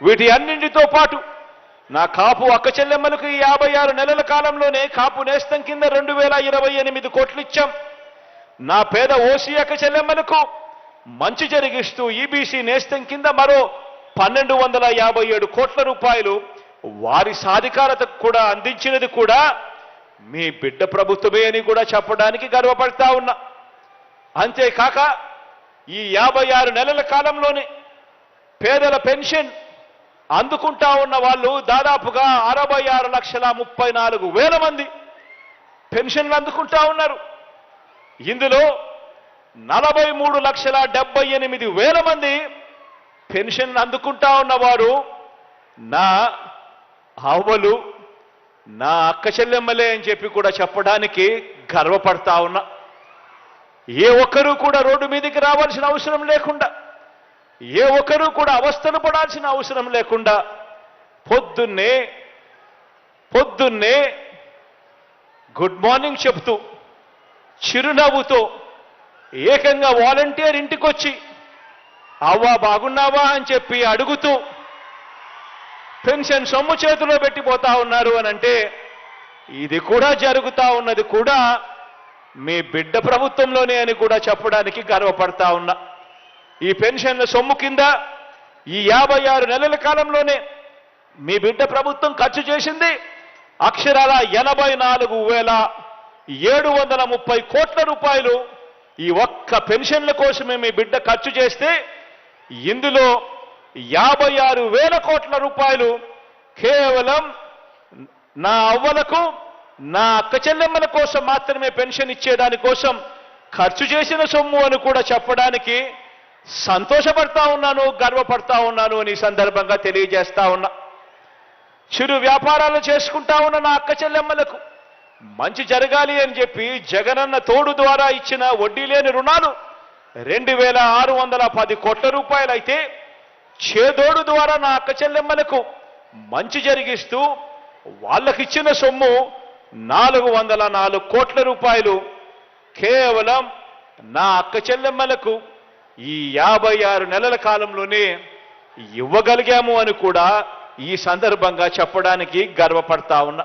వీటి అన్నింటితో పాటు నా కాపు అక్క చెల్లెమ్మలకు యాభై ఆరు నెలల కాలంలోనే కాపు నేస్తం కింద రెండు వేల ఇరవై ఎనిమిది కోట్లు ఇచ్చాం. నా పేద ఓసీ అక్క చెల్లెమ్మలకు మంచి జరిగిస్తూ ఈబీసీ నేస్తం కింద మరో పన్నెండు వందల యాభై ఏడు కోట్ల రూపాయలు వారి సాధికారతకు కూడా అందించినది కూడా మీ బిడ్డ ప్రభుత్వమే అని కూడా చెప్పడానికి గర్వపడతా ఉన్నా. అంతేకాక ఈ యాభై ఆరు నెలల కాలంలోనే పేదల పెన్షన్ అందుకుంటా ఉన్న వాళ్ళు దాదాపుగా అరవై ఆరు లక్షల ముప్పై నాలుగు వేల మంది పెన్షన్లు అందుకుంటా ఉన్నారు. ఇందులో నలభై మూడు లక్షల డెబ్బై ఎనిమిది వేల మంది పెన్షన్ అందుకుంటా ఉన్నవారు నా అవ్వలు నా అక్క చెల్లెమ్మలే అని చెప్పి కూడా చెప్పడానికి గర్వపడతా ఉన్నా. ఏ ఒక్కరూ కూడా రోడ్డు మీదకి రావాల్సిన అవసరం లేకుండా ఏ ఒక్కరూ కూడా అవస్థలు పడాల్సిన అవసరం లేకుండా పొద్దున్నే పొద్దున్నే గుడ్ మార్నింగ్ చెప్తూ చిరునవ్వుతో ఏకంగా వాలంటీర్ ఇంటికొచ్చి అవ్వా బాగున్నావా? అని చెప్పి అడుగుతూ పెన్షన్ సొమ్ము చేతిలో పెట్టిపోతా ఉన్నారు అని అంటే ఇది కూడా జరుగుతూ ఉన్నది కూడా మీ బిడ్డ ప్రభుత్వంలోనే అని కూడా చెప్పడానికి గర్వపడతా ఉన్నా. ఈ పెన్షన్ల సొమ్ము కింద ఈ యాభై ఆరు నెలల కాలంలోనే మీ బిడ్డ ప్రభుత్వం ఖర్చు చేసింది అక్షరాల ఎనభై నాలుగు వేల ఏడు వందల ముప్పై కోట్ల రూపాయలు ఈ ఒక్క పెన్షన్ల కోసమే మీ బిడ్డ ఖర్చు చేస్తే ఇందులో యాభై ఆరు వేల కోట్ల రూపాయలు కేవలం నా అవ్వలకు నా అక్క చెల్లెమ్మల కోసం మాత్రమే పెన్షన్ ఇచ్చేదానికోసం ఖర్చు చేసిన సొమ్ము అని కూడా చెప్పడానికి సంతోషపడతా ఉన్నాను గర్వపడతా ఉన్నాను అని సందర్భంగా తెలియజేస్తా ఉన్నా. చిరు వ్యాపారాలు చేసుకుంటా ఉన్న నా అక్క చెల్లెమ్మలకు మంచి జరగాలి అని చెప్పి జగనన్న తోడు ద్వారా ఇచ్చిన వడ్డీ లేని రుణాలు రెండు వేల ఆరు వందల పది కోట్ల రూపాయలైతే చేదోడు ద్వారా నా అక్క చెల్లెమ్మలకు మంచి జరిగిస్తూ వాళ్ళకిచ్చిన సొమ్ము నాలుగు వందల నాలుగు కోట్ల రూపాయలు కేవలం నా అక్క చెల్లెమ్మలకు ఈ యాభై ఆరు నెలల కాలంలోనే ఇవ్వగలిగాము అని కూడా ఈ సందర్భంగా చెప్పడానికి గర్వపడతా ఉన్నా